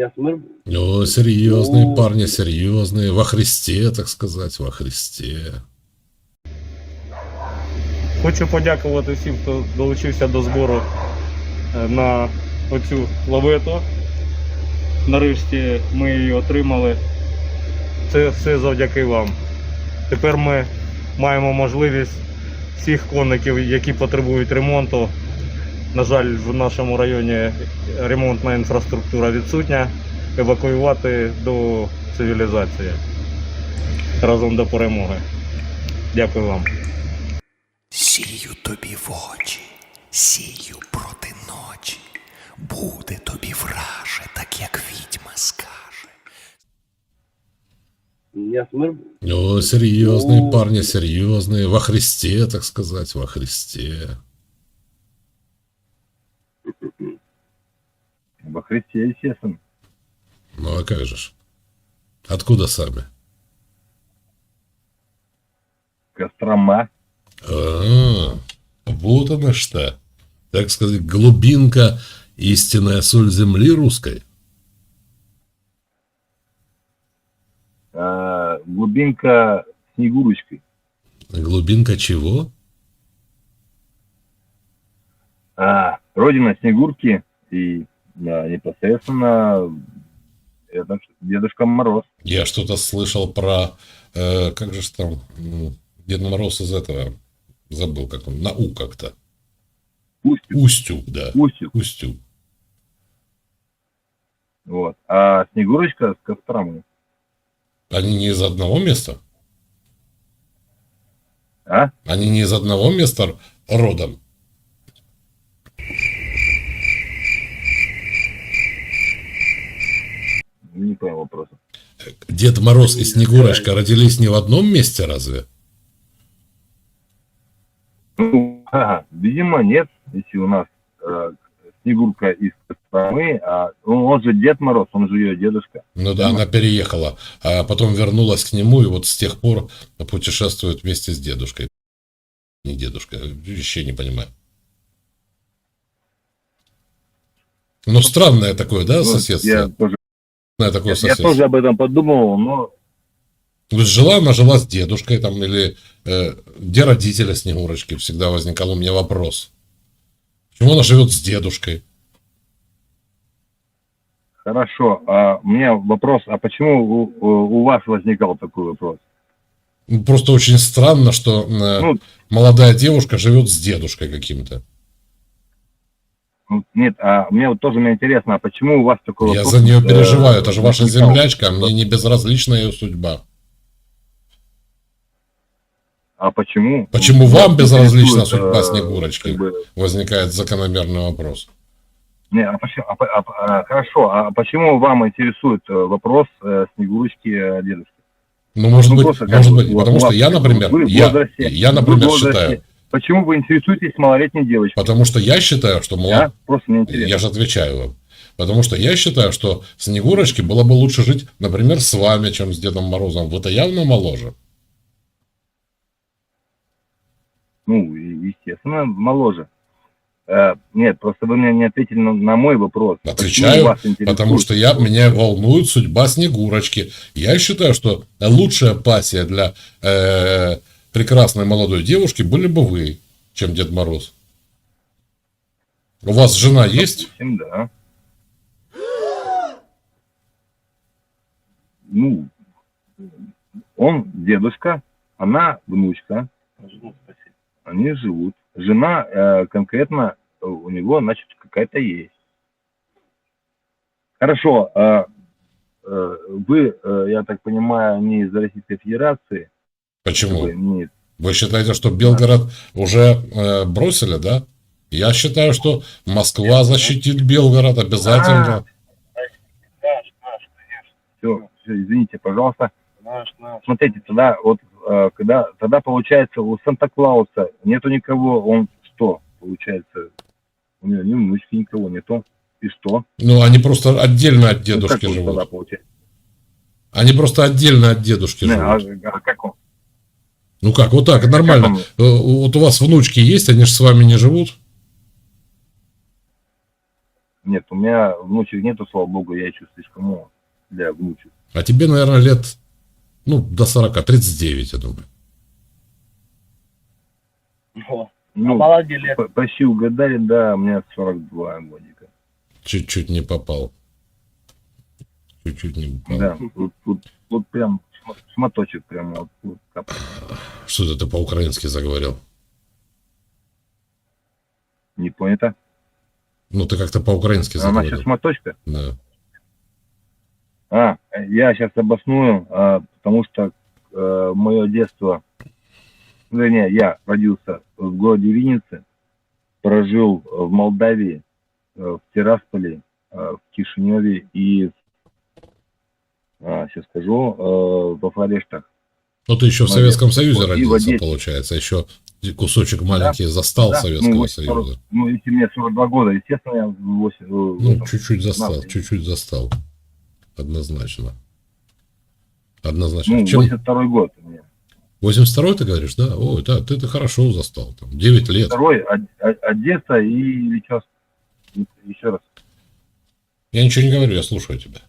Я смербу. О, серьезные Ну. парни, серьезные. Во Христе, так сказать, во Христе. Хочу подякувати всім, хто долучився до збору е, на оцю лавету. Нарешті ми її отримали. Це все завдяки вам. Тепер ми маємо можливість всіх коників, які потребують ремонту. На жаль, в нашому районі ремонтна інфраструктура відсутня. Евакуювати до цивілізації разом до перемоги. Дякую вам. Сію тобі в очі, сію проти ночі. Буде тобі враже, так як відьма скаже. Я смербу. О, серьезные Ну. парни, серьезные. Во Христе, так сказать, во Христе. Во Христе, естественно. Ну а как же ж? Откуда сами? Кострома. А, вот она что. Так сказать, глубинка, истинная соль земли русской. а, глубинка Снегурочкой. Глубинка чего? А, родина Снегурки и непосредственно это Дедушка Мороз. Я что-то слышал про... э, как же там... Дед Мороз из этого... Забыл, как он. На У как-то. Устюг. Устюг, да. Устюг. Устюг. Вот. А Снегурочка с Костромы. Они не из одного места? А? Они не из одного места родом? Не понял вопроса. Дед Мороз и Снегурочка родились не в одном месте разве? Ну, ага, видимо, нет, если у нас э, Снегурка из Костромы, а он, он же Дед Мороз, он же ее дедушка. Ну да, она переехала, а потом вернулась к нему и вот с тех пор путешествует вместе с дедушкой. Не дедушка, еще не понимаю. Ну, странное такое, да, Ну, соседство? Я тоже, Странное такое я, я тоже об этом подумал, но То есть жила она жила с дедушкой там или э, где родители Снегурочки? Всегда возникал у меня вопрос. Почему она живет с дедушкой? хорошо. А у меня вопрос, а почему у, у- вас возникал такой вопрос? Просто очень странно, что э, Ну, молодая девушка живет с дедушкой каким-то. Ну, Нет, а мне вот тоже мне интересно, а почему у вас такой Я вопрос? за нее э, переживаю, это же ваша возникал? землячка, а мне не безразлична ее судьба. А почему? Почему Вас вам безразлична интересует, судьба э, Снегурочки? как бы, Возникает закономерный вопрос. не, а почему, а а- а, хорошо, а почему вам интересует э, вопрос э, Снегурочки э, дедушки? Ну, может Ну, быть, просто может бы быть, потому что я, например, я, я, например, считаю, Почему вы интересуетесь малолетней девочкой? потому что я считаю, что мала- А? Просто мне интересно. Я же отвечаю вам. Потому что я считаю, что Снегурочке было бы лучше жить, например, с вами, чем с Дедом Морозом. Вы-то явно моложе. Ну, естественно, моложе. Э, нет, просто вы мне не ответили на, на мой вопрос. Отвечаю? Потому что я, меня волнует судьба Снегурочки. Я считаю, что лучшая пассия для э, прекрасной молодой девушки были бы вы, чем Дед Мороз. У вас жена есть? Допустим, да. Ну, он дедушка, она внучка. Они живут. Жена э, конкретно у него, значит, какая-то есть. Хорошо. э, э, вы, э, я так понимаю, не из Российской Федерации. Почему? Вы считаете, что Белгород уже э, бросили, да? Я считаю, что Москва защитит Белгород обязательно. Все, все, извините, пожалуйста. Смотрите, тогда вот э, когда тогда получается у Санта-Клауса нету никого, он что получается? У него ни внучки никого нету. И что? Ну, они просто отдельно от Ну, дедушки тогда живут. Они просто отдельно от дедушки Не, а, живут. а как он? Ну как, вот так, нормально. Э, Вот у вас внучки есть, они же с вами не живут. Нет, у меня внучек нету, слава богу, я еще слишком молод для внучек. А тебе, наверное, лет, ну, до 40, 39, я думаю. Ну, Молодец. п- почти угадали, да, у меня 42 годика. Чуть-чуть не попал. Чуть-чуть не попал. Да, вот, вот, вот прям шма- шматочек прям вот, вот кап- Что это ты по-украински заговорил? Не понято. Ну, ты как-то по-украински Она заговорил. сейчас шматочка. Да. А, я сейчас обосную, а, потому что мое детство, вернее, я родился в городе Винницы, прожил в Молдавии, э, в Тирасполе, э, в Кишиневе и, сейчас скажу, э, во Флорештах. Ну, ты еще в. Советском Союзе родился, получается. Еще кусочек маленький застал Да, Советского ну, вот Союза. 40 ну, если мне 42 года, естественно, я в восемь- в Ну, чуть-чуть застал, чуть-чуть застал. Однозначно. Однозначно. ну, Чем... 82 год у меня. 82 ты говоришь, да? Ой, да, ты, ты хорошо застал. Там, 9 лет. Второй, Од- Од- Одесса и Личевск. Еще раз. Я ничего не говорю, я слушаю тебя.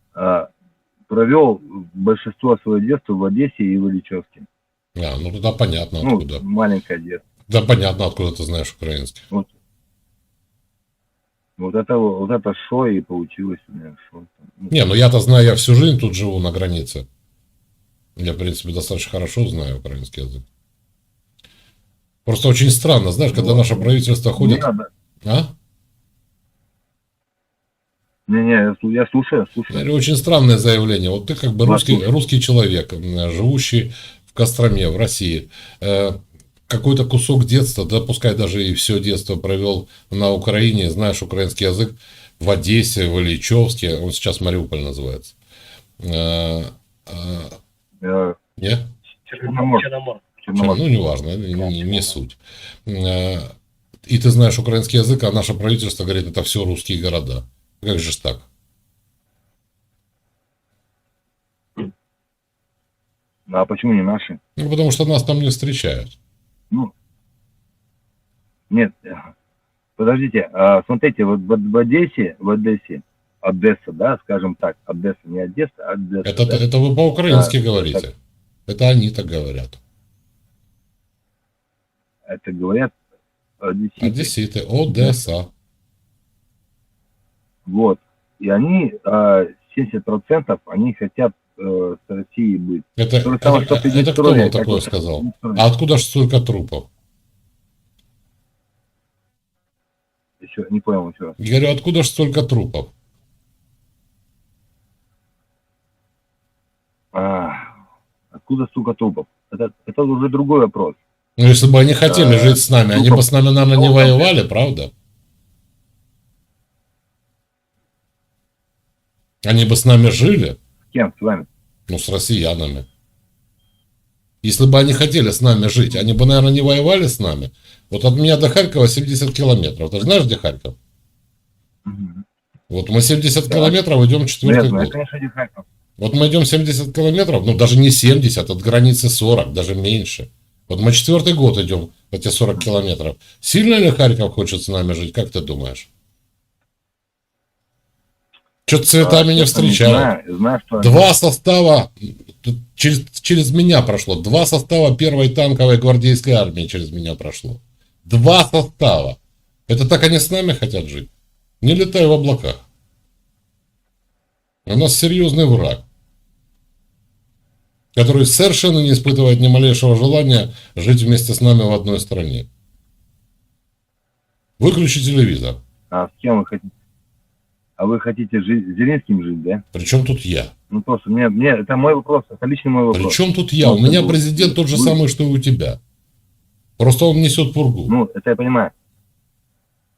А, провел большинство своего детства в Одессе и в Ильичевске. А, ну тогда понятно Ну, откуда. маленькое детство. Да понятно, откуда ты знаешь украинский. Вот это вот это шо и получилось у меня шо. Ну, Не, ну я-то знаю, я всю жизнь тут живу на границе. Я, в принципе, достаточно хорошо знаю украинский язык. Просто очень странно, знаешь, когда Вот. наше правительство не ходит... надо. А? Не-не, я, слу- я слушаю, я Я слушаю. Очень странное заявление. Вот ты как бы Вас русский, слушаю. русский человек, м, живущий в Костроме, в России. Э, Какой-то кусок детства, да пускай даже и все детство провел на Украине, знаешь украинский язык в Одессе, в Ильичевске, он сейчас Мариуполь называется. Э, э, Э, Не? Черномор. Черномор. Черномор. Ну, неважно, не, не суть. Э, И ты знаешь украинский язык, а наше правительство говорит, это все русские города. Как же так? А почему не наши? Ну, потому что нас там не встречают. Ну, нет. э, Подождите, а, смотрите, вот в, Одессе, в Одессе, Одесса, да, скажем так, Одесса, не Одесса, а Одесса. Это, да? это вы по-украински Да, говорите. Это они так говорят. Это говорят одесситы. Одесситы, Одесса. Вот. И они, а, 70% они хотят э, с Россией быть. Это, это, самое, что это кто вам такое сказал? А откуда же столько трупов? Еще не понял еще раз. Я говорю, откуда же столько трупов? А, откуда столько трупов? Это, это уже другой вопрос. Ну, если бы они хотели Э, жить с нами, они трупов- бы с нами, наверное, не воевали, правда? Они бы с нами жили, С кем? С вами? ну, с россиянами. Если бы они хотели с нами жить, они бы, наверное, не воевали с нами. Вот от меня до Харькова 70 километров. Ты же знаешь, где Харьков? Мгм. Вот мы 70 Да. километров идем четвертый знаю, год. конечно, не Харьков. Вот мы идем 70 километров, ну даже не 70, от границы 40, даже меньше. Вот мы четвертый год идем эти 40 километров. Сильно ли Харьков хочет с нами жить, как ты думаешь? Что-то цветами А, не знаю, знаю, что Два состава, тут через, через меня прошло, два состава первой танковой гвардейской армии через меня прошло. Два состава. Это так они с нами хотят жить? Не летай в облаках. У нас серьезный враг, который совершенно не испытывает ни малейшего желания жить вместе с нами в одной стране. Выключи телевизор. А с кем вы хотите? А вы хотите жить с Зеленским жить, да? Причем тут я? Ну просто мне, мне это мой вопрос, это личный мой вопрос. Причем тут я? У Ну, меня как бы президент тот же вы- самый, что и у тебя. Просто он несет пургу. Ну, это я понимаю.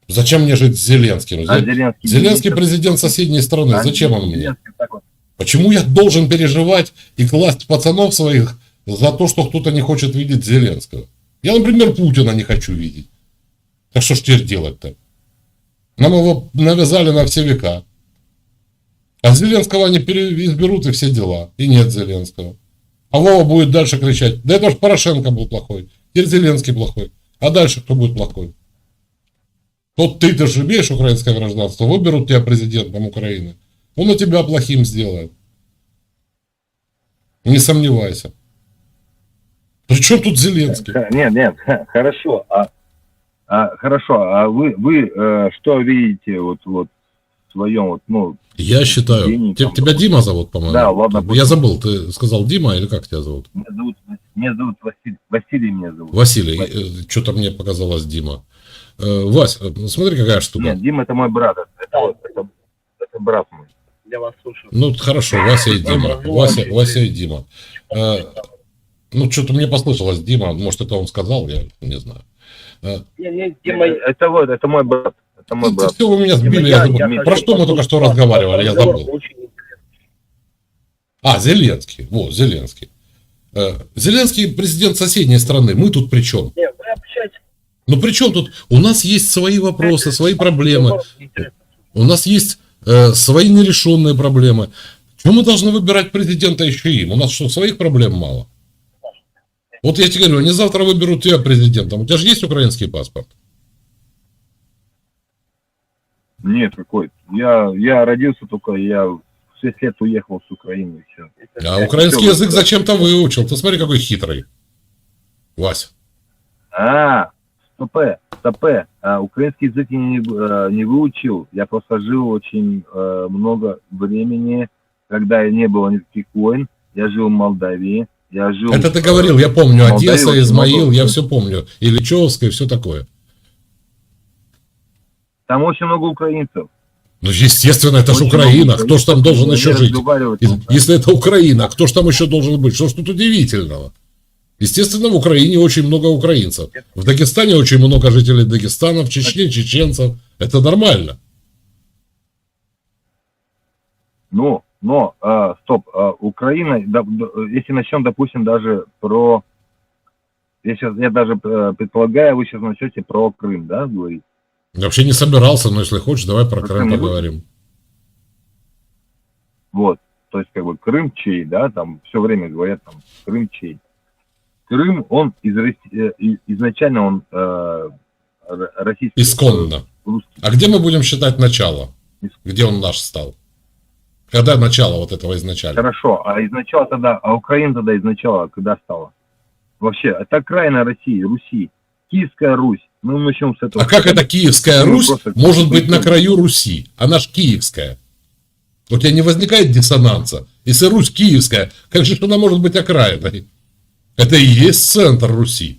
Зачем мне жить с Зеленским? А Зе- Зеленский... Зеленский президент соседней страны. А Зачем он мне? Вот. Почему я должен переживать и класть пацанов своих за то, что кто-то не хочет видеть Зеленского? Я, например, Путина не хочу видеть. Так что ж теперь делать-то? Нам его навязали на все века. А Зеленского они пере- изберут и все дела. И нет Зеленского. А Вова будет дальше кричать. Да это ж Порошенко был плохой. Теперь Зеленский плохой. А дальше кто будет плохой? Вот ты, ты же имеешь украинское гражданство, выберут тебя президентом Украины. Он и тебя плохим сделает. Не сомневайся. Причем тут Зеленский? Нет, нет, хорошо. А, а, хорошо, а вы, вы э, что видите вот, вот в своем, вот, ну, Я считаю. Денег Те- там тебя Дима зовут, по-моему? Да, ладно, Я забыл, ты сказал Дима или как тебя зовут? меня зовут, меня зовут Василий, Василий меня зовут. Василий, что-то мне показалось Дима. Э, Вась, э, смотри, какая штука. Нет, Дима это мой брат, это, вот, это, это брат мой. Я вас слушаю. Ну, хорошо, Вася и Дима. Вася, Вася и Дима. Э, ну, что-то мне послышалось, Дима. Может, это он сказал, я не знаю. Э, Дима, это вот, это мой брат, это мой это брат. все вы меня сбили. Я- я забыл. я- Про что мы только что разговаривали, я забыл. А, Зеленский. Вот, Зеленский. Э, Зеленский президент соседней страны. Мы тут при чем? Ну, при чем тут? У нас есть свои вопросы, свои проблемы. У нас есть э, свои нерешенные проблемы. Почему мы должны выбирать президента еще им? У нас что, своих проблем мало? Вот я тебе говорю, они завтра выберут тебя президентом. У тебя же есть украинский паспорт? Нет, какой. Я, я родился только, я в 6 лет уехал с Украины. и всё. А украинский язык зачем-то выучил. Ты смотри, какой хитрый. Вась. А, стопе, стопе. А, украинский язык я не, э, не выучил. Я просто жил очень э, много времени, когда не было никаких войн. Я жил в Молдавии. Я жил... Это ты говорил, я помню. Молдавия Одесса, Измаил, много- я все помню. И Личевская, все такое. Там очень много украинцев. Ну, естественно, это же Украина. Кто ж там должен еще жить? Если это Украина, кто ж там еще должен быть? Что ж тут удивительного? Естественно, в Украине очень много украинцев. В Дагестане очень много жителей Дагестана, в Чечне чеченцев. Это нормально. Ну, но, а, стоп, а, Украина, да- если начнем, допустим, даже про, я сейчас, я даже э, предполагаю, вы сейчас начнете про Крым, да, говорить? Я Вообще не собирался, но если хочешь, давай про Про Крым Крым поговорим. Вот, то есть, как бы, Крым чей, да, там все время говорят, там, Крым чей. Крым, он из, э, изначально он э, российский. Исконно. русский. А где мы будем считать начало? Где он наш стал? Когда начало вот этого изначально? Хорошо, а изначально тогда, а Украина тогда изначально когда стала? Вообще, это окраина России, Руси. Киевская Русь. Мы начнем с этого. А как это Киевская Русь просто- может быть на краю Руси? Она ж Киевская. У тебя не возникает диссонанса? Если Русь Киевская, как же она может быть окраиной? Это и есть центр Руси.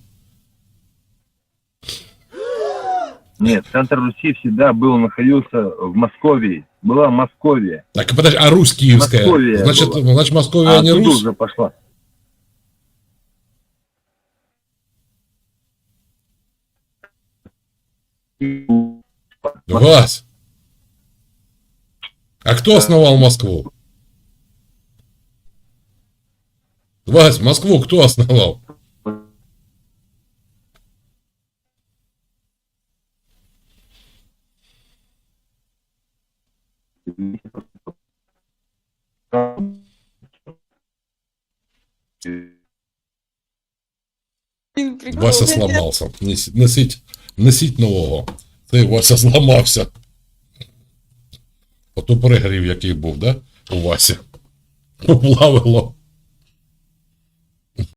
Нет, центр Руси всегда был, находился в Московии. Была Московия. Так, подожди, а Русь Киевская? Московия Значит, была. значит Московия А не Русь? уже пошла. Вась! А кто основал Москву? Вась, Москву кто основал? Вася сломался. Нес- Носить, носить нового. Цей Вася зламався. Ото перегрів, який був, да? У Васі. Поплавило.